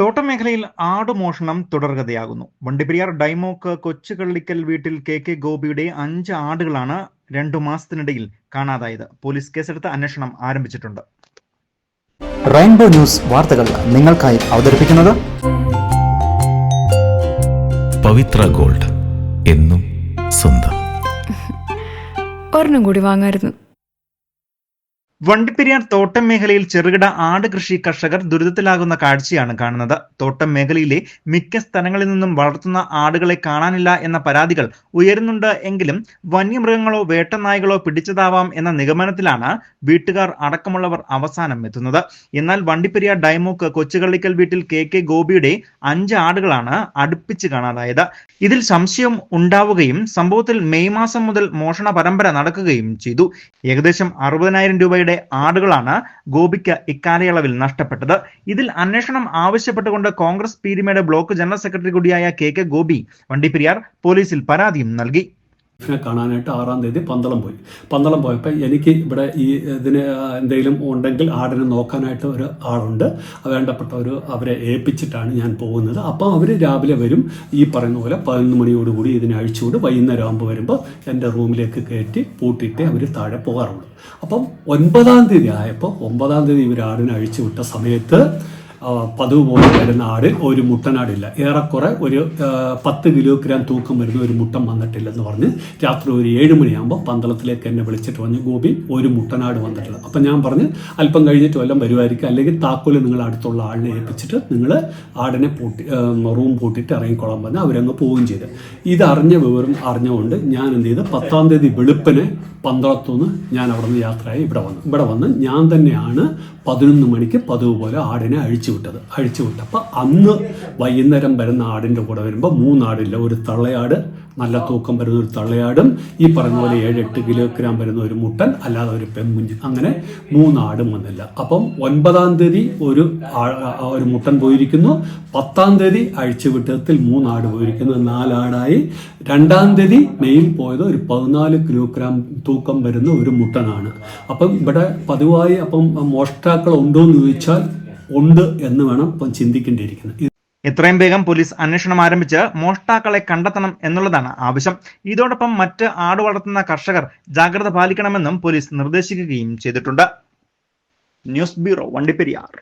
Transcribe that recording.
തോട്ടമേഖലയിൽ ആടുമോഷണം തുടർകഥയാകുന്നു വണ്ടിപ്പെരിയാർ ഡൈമോക്ക് കൊച്ചുകള്ളിക്കൽ വീട്ടിൽ K K ഗോപിയുടെ അഞ്ച് ആടുകളാണ് രണ്ടു മാസത്തിനിടയിൽ കാണാതായത്. പോലീസ് കേസെടുത്ത് അന്വേഷണം ആരംഭിച്ചിട്ടുണ്ട്. റെയിൻബോ ന്യൂസ് വാർത്തകൾ നിങ്ങൾക്കായി അവതരിപ്പിക്കുന്നത് പവിത്ര ഗോൾഡ് എന്നും സ്വന്തം. ഒരെണ്ണം കൂടി വാങ്ങായിരുന്നു. വണ്ടിപ്പെരിയാർ തോട്ടം മേഖലയിൽ ചെറുകിട ആട് കൃഷി കർഷകർ ദുരിതത്തിലാകുന്ന കാഴ്ചയാണ് കാണുന്നത്. തോട്ടം മേഖലയിലെ മിക്ക സ്ഥലങ്ങളിൽ നിന്നും വളർത്തുന്ന ആടുകളെ കാണാനില്ല എന്ന പരാതികൾ ഉയരുന്നുണ്ട് എങ്കിലും വന്യമൃഗങ്ങളോ വേട്ടനായ്കളോ പിടിച്ചതാവാം എന്ന നിഗമനത്തിലാണ് വീട്ടുകാർ അടക്കമുള്ളവർ അവസാനം എത്തുന്നത്. എന്നാൽ വണ്ടിപ്പെരിയാർ ഡൈമോക്ക് കൊച്ചുകള്ളിക്കൽ വീട്ടിൽ കെ കെ ഗോപിയുടെ അഞ്ച് ആടുകളാണ് അടുപ്പിച്ച് കാണാതായത്. ഇതിൽ സംശയം ഉണ്ടാവുകയും സംഭവത്തിൽ മെയ് മാസം മുതൽ മോഷണ പരമ്പര നടക്കുകയും ചെയ്തു. ഏകദേശം അറുപതിനായിരം രൂപയുടെ ആടുകളാണ് ഗോപിക്ക് ഇക്കാലയളവിൽ നഷ്ടപ്പെട്ടത്. ഇതിൽ അന്വേഷണം ആവശ്യപ്പെട്ടുകൊണ്ട് Congress Peermade block general secretary കൂടിയായ കെ കെ ഗോപി വണ്ടിപ്പെരിയാർ പോലീസിൽ പരാതിയും നൽകി. ഇതിനെ കാണാനായിട്ട് ആറാം തീയതി പന്തളം പോയി. പന്തളം പോയപ്പോൾ എനിക്ക് ഇവിടെ ഈ ഇതിന് എന്തെങ്കിലും ഉണ്ടെങ്കിൽ ആടിനെ നോക്കാനായിട്ട് ഒരു ആളുണ്ട്. വേണ്ടപ്പെട്ട ഒരു അവരെ ഏൽപ്പിച്ചിട്ടാണ് ഞാൻ പോകുന്നത്. അപ്പോൾ അവർ രാവിലെ വരും. ഈ പറയുന്ന പോലെ പതിനൊന്ന് മണിയോടുകൂടി ഇതിനെ അഴിച്ചുകൊണ്ട് വൈകുന്നേരം ആകുമ്പോൾ വരുമ്പോൾ എന്റെ റൂമിലേക്ക് കയറ്റി പൂട്ടിയിട്ട് അവർ താഴെ പോകാറുള്ളൂ. അപ്പം ഒൻപതാം തീയതി ആയപ്പോൾ ഒമ്പതാം തീയതി ഇവർ ആടിനെ അഴിച്ചു വിട്ട സമയത്ത് പതിവ് പോലെ വരുന്ന ആടിൽ ഒരു മുട്ടനാടില്ല. ഏറെക്കുറെ ഒരു പത്ത് കിലോഗ്രാം തൂക്കം വരുന്ന ഒരു മുട്ടൻ വന്നിട്ടില്ലെന്ന് പറഞ്ഞ് രാത്രി ഒരു ഏഴ് മണിയാകുമ്പോൾ പന്തളത്തിലേക്ക് എന്നെ വിളിച്ചിട്ട് പറഞ്ഞു ഗോപി ഒരു മുട്ടനാട് വന്നിട്ടില്ല. അപ്പം ഞാൻ പറഞ്ഞ് അല്പം കഴിഞ്ഞിട്ട് വല്ലതും വരുമായിരിക്കും അല്ലെങ്കിൽ താക്കോൽ നിങ്ങൾ അടുത്തുള്ള ആളിനെ ഏൽപ്പിച്ചിട്ട് നിങ്ങൾ ആടിനെ പൂട്ടി റൂം പൂട്ടിയിട്ട് ഇറങ്ങിക്കോളാൻ പറഞ്ഞ് അവരങ്ങ് പോവുകയും ചെയ്ത്. ഇതറിഞ്ഞ വിവരം അറിഞ്ഞുകൊണ്ട് ഞാൻ എന്ത് ചെയ്ത്? പത്താം തീയതി വെളുപ്പിന് പന്തളത്തുനിന്ന് ഞാൻ അവിടെ നിന്ന് യാത്രയായി ഇവിടെ വന്നു. ഇവിടെ വന്ന് ഞാൻ തന്നെയാണ് പതിനൊന്ന് മണിക്ക് പതിവ് പോലെ ആടിനെ അഴിച്ചു വിട്ടത്. അഴിച്ചു വിട്ടപ്പോൾ അന്ന് വൈകുന്നേരം വരുന്ന ആടിന്റെ കൂടെ വരുമ്പോൾ മൂന്നാടില്ല ഒരു തള്ളയാട് നല്ല തൂക്കം വരുന്ന ഒരു തള്ളയാടും ഈ പറഞ്ഞ പോലെ ഏഴ് എട്ട് കിലോഗ്രാം വരുന്ന ഒരു മുട്ടൻ അല്ലാതെ ഒരു പെമ്മുഞ്ചി അങ്ങനെ മൂന്നാടും വന്നില്ല. അപ്പം ഒൻപതാം തീയതി ഒരു ഒരു മുട്ടൻ പോയിരിക്കുന്നു. പത്താം തീയതി അഴിച്ചുവിട്ടത്തിൽ മൂന്നാട് പോയിരിക്കുന്നു. നാലാടായി. രണ്ടാം തീയതി മെയിൽ പോയത് ഒരു പതിനാല് കിലോഗ്രാം തൂക്കം വരുന്ന ഒരു മുട്ടനാണ്. അപ്പം ഇവിടെ പതിവായി അപ്പം മോഷ്ടാക്കൾ ഉണ്ടോ എന്ന് ചോദിച്ചാൽ ഉണ്ട് എന്ന് വേണം ഇപ്പം ചിന്തിക്കേണ്ടിയിരിക്കുന്നത്. എത്രയും വേഗം പോലീസ് അന്വേഷണം ആരംഭിച്ച് മോഷ്ടാക്കളെ കണ്ടെത്തണം എന്നുള്ളതാണ് ആവശ്യം. ഇതോടൊപ്പം മറ്റ് ആട് വളർത്തുന്ന കർഷകർ ജാഗ്രത പാലിക്കണമെന്നും പോലീസ് നിർദ്ദേശിക്കുകയും ചെയ്തിട്ടുണ്ട്. News bureau Vandiperiyar.